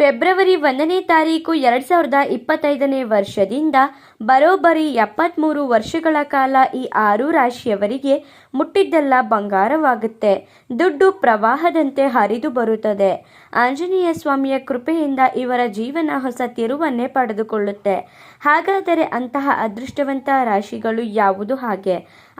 February ಒಂದನೇ ತಾರೀಕು ಎರಡು ಸಾವಿರದ ಇಪ್ಪತ್ತೈದನೇ ವರ್ಷದಿಂದ ಬರೋಬ್ಬರಿ ಎಪ್ಪತ್ತ್ಮೂರು ವರ್ಷಗಳ ಕಾಲ ಈ ಆರು ರಾಶಿಯವರಿಗೆ ಮುಟ್ಟಿದ್ದೆಲ್ಲ ಬಂಗಾರವಾಗುತ್ತೆ. ದುಡ್ಡು ಪ್ರವಾಹದಂತೆ ಹರಿದು ಬರುತ್ತದೆ. ಆಂಜನೇಯ ಸ್ವಾಮಿಯ ಕೃಪೆಯಿಂದ ಇವರ ಜೀವನ ಹೊಸ ತಿರುವನ್ನೇ ಪಡೆದುಕೊಳ್ಳುತ್ತೆ. ಹಾಗಾದರೆ ಅಂತಹ ಅದೃಷ್ಟವಂತ ರಾಶಿಗಳು ಯಾವುದು ಹಾಗೆ?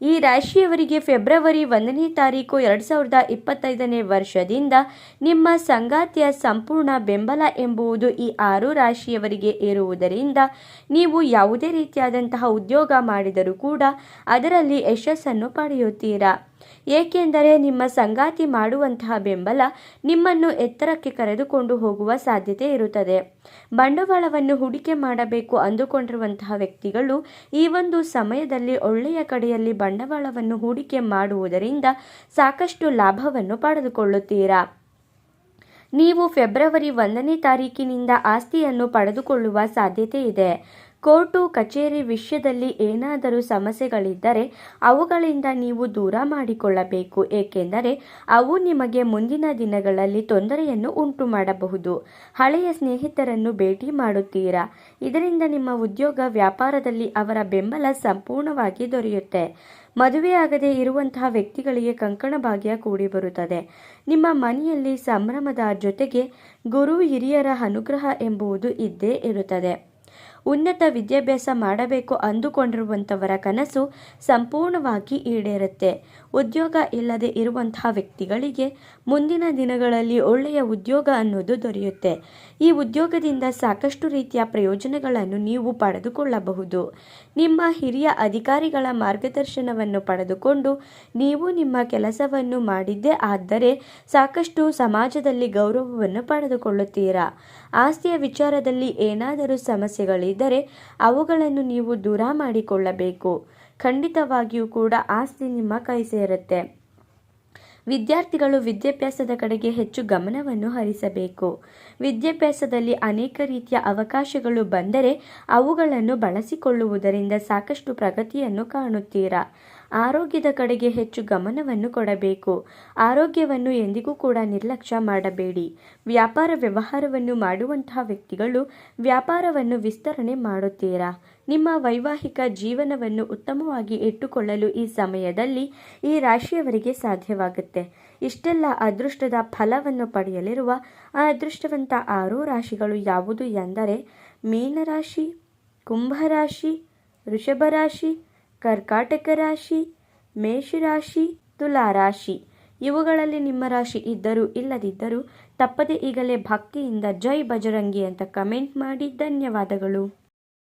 ಈ ರಾಶಿಯವರಿಗೆ ಫೆಬ್ರವರಿ ಒಂದನೇ ತಾರೀಕು ಎರಡು ಸಾವಿರದ ಇಪ್ಪತ್ತೈದನೇ ವರ್ಷದಿಂದ ನಿಮ್ಮ ಸಂಗಾತಿಯ ಸಂಪೂರ್ಣ ಬೆಂಬಲ ಎಂಬುವುದು ಈ ಆರು ರಾಶಿಯವರಿಗೆ ಇರುವುದರಿಂದ ನೀವು ಯಾವುದೇ ರೀತಿಯಾದಂತಹ ಉದ್ಯೋಗ ಮಾಡಿದರೂ ಕೂಡ ಅದರಲ್ಲಿ ಯಶಸ್ಸನ್ನು ಪಡೆಯುತ್ತೀರಾ? ಏಕೆಂದರೆ ನಿಮ್ಮ ಸಂಗಾತಿ ಮಾಡುವಂತಹ ಬೆಂಬಲ ನಿಮ್ಮನ್ನು ಎತ್ತರಕ್ಕೆ ಕರೆದುಕೊಂಡು ಹೋಗುವ ಸಾಧ್ಯತೆ ಇರುತ್ತದೆ. ಬಂಡವಾಳವನ್ನು ಹೂಡಿಕೆ ಮಾಡಬೇಕು ಅಂದುಕೊಂಡಿರುವಂತಹ ವ್ಯಕ್ತಿಗಳು ಈ ಒಂದು ಸಮಯದಲ್ಲಿ ಒಳ್ಳೆಯ ಕಡೆಯಲ್ಲಿ ಬಂಡವಾಳವನ್ನು ಹೂಡಿಕೆ ಮಾಡುವುದರಿಂದ ಸಾಕಷ್ಟು ಲಾಭವನ್ನು ಪಡೆದುಕೊಳ್ಳುತ್ತೀರಾ? ನೀವು ಫೆಬ್ರವರಿ ಒಂದನೇ ತಾರೀಕಿನಿಂದ ಆಸ್ತಿಯನ್ನು ಪಡೆದುಕೊಳ್ಳುವ ಸಾಧ್ಯತೆ ಇದೆ. ಕೋರ್ಟು ಕಚೇರಿ ವಿಷಯದಲ್ಲಿ ಏನಾದರೂ ಸಮಸ್ಯೆಗಳಿದ್ದರೆ ಅವುಗಳಿಂದ ನೀವು ದೂರ ಮಾಡಿಕೊಳ್ಳಬೇಕು. ಏಕೆಂದರೆ ಅವು ನಿಮಗೆ ಮುಂದಿನ ದಿನಗಳಲ್ಲಿ ತೊಂದರೆಯನ್ನು ಉಂಟು ಮಾಡಬಹುದು ಹಳೆಯ ಸ್ನೇಹಿತರನ್ನು ಭೇಟಿ ಮಾಡುತ್ತೀರಾ? ಇದರಿಂದ ನಿಮ್ಮ ಉದ್ಯೋಗ ವ್ಯಾಪಾರದಲ್ಲಿ ಅವರ ಬೆಂಬಲ ಸಂಪೂರ್ಣವಾಗಿ ದೊರೆಯುತ್ತೆ. ಮದುವೆಯಾಗದೇ ಇರುವಂತಹ ವ್ಯಕ್ತಿಗಳಿಗೆ ಕಂಕಣ ಭಾಗ್ಯ ಕೂಡಿ ಬರುತ್ತದೆ. ನಿಮ್ಮ ಮನೆಯಲ್ಲಿ ಸಂಭ್ರಮದ ಜೊತೆಗೆ ಗುರು ಹಿರಿಯರ ಅನುಗ್ರಹ ಎಂಬುವುದು ಇದ್ದೇ ಇರುತ್ತದೆ. ಉನ್ನತ ವಿದ್ಯಾಭ್ಯಾಸ ಮಾಡಬೇಕು ಅಂದುಕೊಂಡಿರುವಂಥವರ ಕನಸು ಸಂಪೂರ್ಣವಾಗಿ ಈಡೇರುತ್ತೆ. ಉದ್ಯೋಗ ಇಲ್ಲದೆ ಇರುವಂತಹ ವ್ಯಕ್ತಿಗಳಿಗೆ ಮುಂದಿನ ದಿನಗಳಲ್ಲಿ ಒಳ್ಳೆಯ ಉದ್ಯೋಗ ಅನ್ನೋದು ದೊರೆಯುತ್ತೆ. ಈ ಉದ್ಯೋಗದಿಂದ ಸಾಕಷ್ಟು ರೀತಿಯ ಪ್ರಯೋಜನಗಳನ್ನು ನೀವು ಪಡೆದುಕೊಳ್ಳಬಹುದು. ನಿಮ್ಮ ಹಿರಿಯ ಅಧಿಕಾರಿಗಳ ಮಾರ್ಗದರ್ಶನವನ್ನು ಪಡೆದುಕೊಂಡು ನೀವು ನಿಮ್ಮ ಕೆಲಸವನ್ನು ಮಾಡಿದ್ದೇ ಆದರೆ ಸಾಕಷ್ಟು ಸಮಾಜದಲ್ಲಿ ಗೌರವವನ್ನು ಪಡೆದುಕೊಳ್ಳುತ್ತೀರಾ? ಆಸ್ತಿಯ ವಿಚಾರದಲ್ಲಿ ಏನಾದರೂ ಸಮಸ್ಯೆಗಳಿದ್ದರೆ ಅವುಗಳನ್ನು ನೀವು ದೂರ ಮಾಡಿಕೊಳ್ಳಬೇಕು. ಖಂಡಿತವಾಗಿಯೂ ಕೂಡ ಆಸ್ತಿ ನಿಮ್ಮ ಕೈ ಸೇರುತ್ತೆ. ವಿದ್ಯಾರ್ಥಿಗಳು ವಿದ್ಯಾಭ್ಯಾಸದ ಕಡೆಗೆ ಹೆಚ್ಚು ಗಮನವನ್ನು ಹರಿಸಬೇಕು. ವಿದ್ಯಾಭ್ಯಾಸದಲ್ಲಿ ಅನೇಕ ರೀತಿಯ ಅವಕಾಶಗಳು ಬಂದರೆ ಅವುಗಳನ್ನು ಬಳಸಿಕೊಳ್ಳುವುದರಿಂದ ಸಾಕಷ್ಟು ಪ್ರಗತಿಯನ್ನು ಕಾಣುತ್ತೀರಾ? ಆರೋಗ್ಯದ ಕಡೆಗೆ ಹೆಚ್ಚು ಗಮನವನ್ನು ಕೊಡಬೇಕು. ಆರೋಗ್ಯವನ್ನು ಎಂದಿಗೂ ಕೂಡ ನಿರ್ಲಕ್ಷ್ಯ ಮಾಡಬೇಡಿ. ವ್ಯಾಪಾರ ವ್ಯವಹಾರವನ್ನು ಮಾಡುವಂತಹ ವ್ಯಕ್ತಿಗಳು ವ್ಯಾಪಾರವನ್ನು ವಿಸ್ತರಣೆ ಮಾಡುತ್ತೀರಾ? ನಿಮ್ಮ ವೈವಾಹಿಕ ಜೀವನವನ್ನು ಉತ್ತಮವಾಗಿ ಇಟ್ಟುಕೊಳ್ಳಲು ಈ ಸಮಯದಲ್ಲಿ ಈ ರಾಶಿಯವರಿಗೆ ಸಾಧ್ಯವಾಗುತ್ತೆ. ಇಷ್ಟೆಲ್ಲ ಅದೃಷ್ಟದ ಫಲವನ್ನು ಪಡೆಯಲಿರುವ ಅದೃಷ್ಟವಂತ ಆರು ರಾಶಿಗಳು ಯಾವುದು ಎಂದರೆ ಮೀನರಾಶಿ, ಕುಂಭರಾಶಿ ರಾಶಿ ಕರ್ಕಾಟಕ ರಾಶಿ, ಮೇಷರಾಶಿ, ತುಲಾರಾಶಿ. ಇವುಗಳಲ್ಲಿ ನಿಮ್ಮ ರಾಶಿ ಇದ್ದರೂ ಇಲ್ಲದಿದ್ದರೂ ತಪ್ಪದೆ ಈಗಲೇ ಭಕ್ತಿಯಿಂದ ಜೈ ಬಜರಂಗಿ ಅಂತ ಕಮೆಂಟ್ ಮಾಡಿ. ಧನ್ಯವಾದಗಳು.